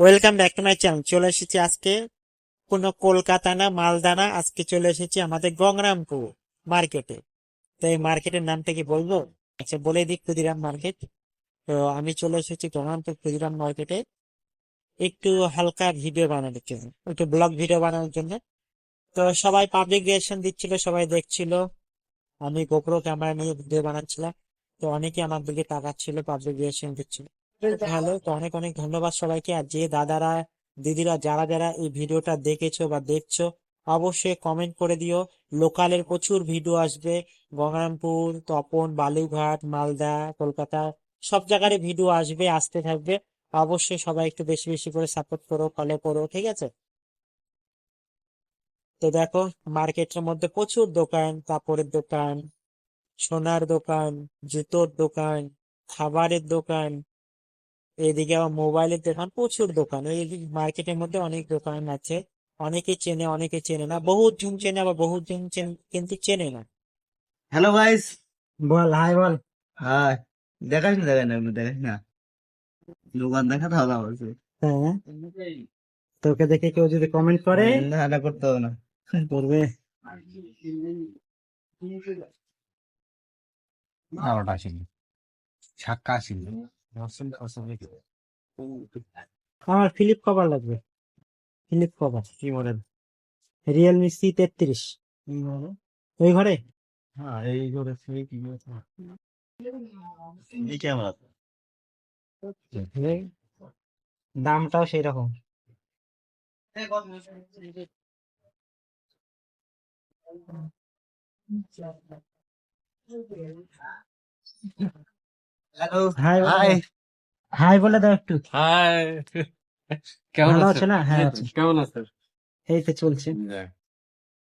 Welcome back to my channel চলে এসেছি আজকে কোনো কলকাতা না মালদা না আজকে চলে এসেছি আমাদের গঙ্গরামপুর মার্কেটে তো এই মার্কেটের নামটা কি বলব? আচ্ছা বলে দিই ক্ষুদিরাম মার্কেট তো আমি চলে এসেছি গঙ্গরামপুর ক্ষুদিরাম মার্কেটে একটু হালকা ভিডিও বানানোর জন্য, একটু ব্লগ ভিডিও বানানোর জন্য। তো সবাই পাবলিক রিয়াকশন দিচ্ছিল, সবাই দেখছিল। আমি গোপ্রো ক্যামেরা নিয়ে ভিডিও বানাচ্ছিলাম। তো অনেকে আমার দিকে তাকাচ্ছিল পাবলিক রিয়াকশন দিচ্ছিল। তো অনেক অনেক ধন্যবাদ সবাইকে। আর যে দাদারা, দিদিরা, যারা যারা এই ভিডিওটা দেখেছ বা দেখছ, অবশ্যই কমেন্ট করে দিও। লোকালের প্রচুর ভিডিও আসবে। গঙ্গারামপুর তপন, বালুরঘাট, মালদা, কলকাতা, সব জায়গার ভিডিও আসবে, আসতে থাকবে। অবশ্যই সবাই একটু বেশি বেশি করে সাপোর্ট করো ফলো করো, ঠিক আছে? তো দেখো, মার্কেটের মধ্যে প্রচুর দোকান, কাপড়ের দোকান, সোনার দোকান, জুতোর দোকান, খাবারের দোকান এদিকে আবার মোবাইলের দোকান প্রচুর দোকান। এই মার্কেটের মধ্যে অনেক দোকান আছে। অনেকে চেনে অনেকে চেনে না। বহুত জন চেনে আবার বহুত জন চেন- কিন্তু চেনে না। হ্যালো গাইস বল হাই বল। হাই দেখাস না দেখাস না দেখাস না। দোকান দেখা তাহলে বলছে হ্যাঁ। তোকে দেখে কেউ যদি কমেন্ট করে? না এটা করতে হবে না। করবে। বারোটা ছিল। ছাক্কা ছিল। আমার ফিলিপ কভার লাগবে। ফিলিপ কভার কি মডেল রিয়েলমি সি তেত্রিশ। ওই ঘরে? হ্যাঁ এই কি এই ক্যামেরা দামটাও সেই রকম হ্যালো হাই হাই। হাই বলে দাও একটু। হাই। কেমন আছে না? হ্যাঁ কেমন আছেন? এই তো চলছে।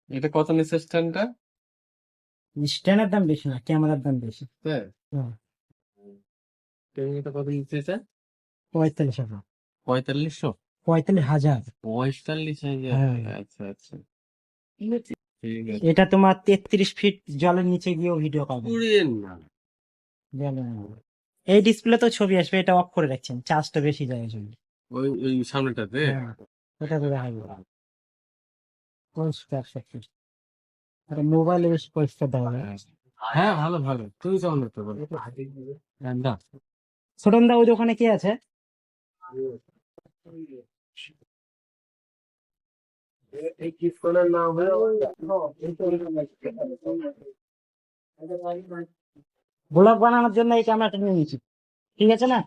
এটা কত নিচ্ছে স্ট্যান্ডটা? স্ট্যান্ডের দাম বেশি না ক্যামেরার দাম বেশি। হ্যাঁ। এটা কত নিচ্ছে পঁয়তাল্লিশ হাজার। পঁয়তাল্লিশশো? পঁয়তাল্লিশ হাজার। পঁয়তাল্লিশ হাজার। হ্যাঁ। আচ্ছা আচ্ছা। এটা তোমার তেত্রিশ ফিট জলের নিচে গিয়েও ভিডিও পাবে। এই ডিসপ্লে তো ছবি আসবে এটা অফ করে রাখছেন চার্জটা বেশি যায় জন্য ওই ওই সামনেটাতে ওটা তো দেখা যাবে পরিষ্কার সত্যি মোবাইলে বেশি পরিষ্কার দেখা হ্যাঁ ভালো ভালো তুই কেমন দেখতে পারো ছোটন দা ওই দোকানে কে আছে ব্লগ বানানোর জন্য এই ক্যামেরাটা নিয়ে নিয়েছি। ঠিক আছে না?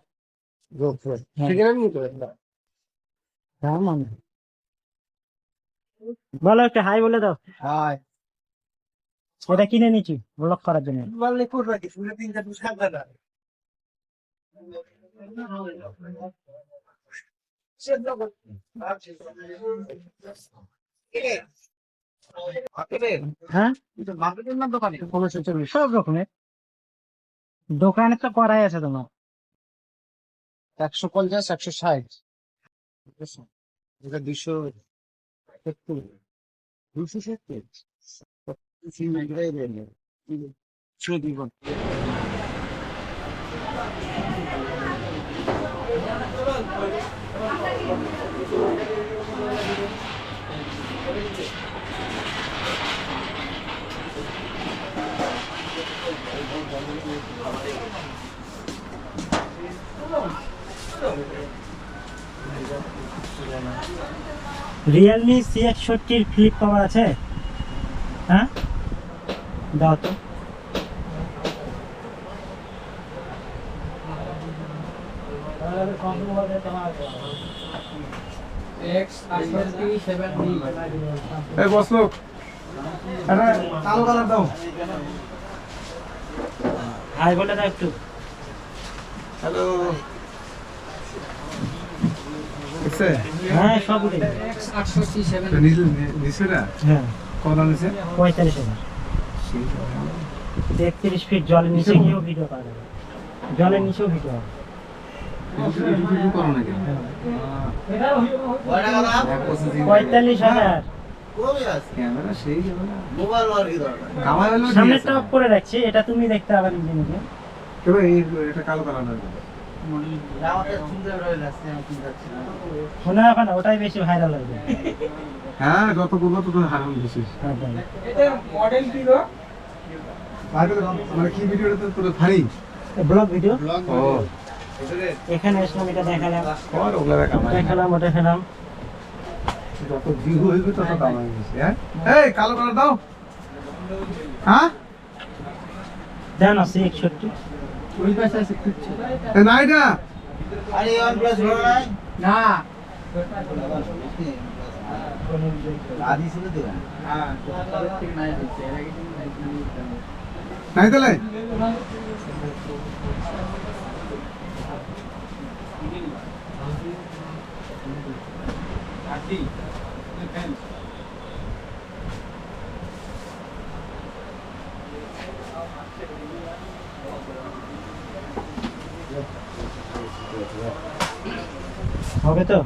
হ্যাঁ। হ্যাঁ বলো একটা হাই বলে দাও। হাই। এটা কিনে নিচ্ছি ব্লগ করার জন্য। হ্যাঁ? সব রকমের। দোকানে তো করাই আছে তোমার। একশো পঞ্চাশ একশো ষাট। এটা দুশো সত্তর। দুশো সত্তর? রিয়েলমি সি একষট্টির ফ্লিপ কভার আছে? হ্যাঁ? দাও তো। এই বসল কালো কালার দাও। হাই বলে দাও একটু। হ্যালো। হ্যাঁ সব উঠে হ্যাঁ। কত নিছে? পঁয়তাল্লিশ হাজার। তেত্রিশ ফিট জলের নিচে গিয়েও ভিডিও পাওয়া যাবে। জলের নিচেও ভিডিও হবে। পঁয়তাল্লিশ হাজার। করে রাখছি এটা তুমি দেখতে হবে নিজে নিজে। এটা কালো কালার আমাদের সুন্দর রয়ে যাচ্ছে আমি চিন্তা করছি না। মনে হয় না ওটাই বেশি ভাইরাল হবে হ্যাঁ যত করব তত হারাম বেশি মানে কি ভিডিওটা তো তোর ফানি? ব্লগ ভিডিও ও। এখানে এসলাম এটা দেখালাম। কর ওগুলা কামাই দেখালাম ওটা দেখালাম। যত ভিউ হইবে তত হ্যাঁ এই কালো দাও। হ্যাঁ? দেন আছে একষট্টি। ওই পাশে আছে নাই না আরে OnePlus ভালো নাই? না। আদি ছিল তো? নাই? তাহলে হবে তো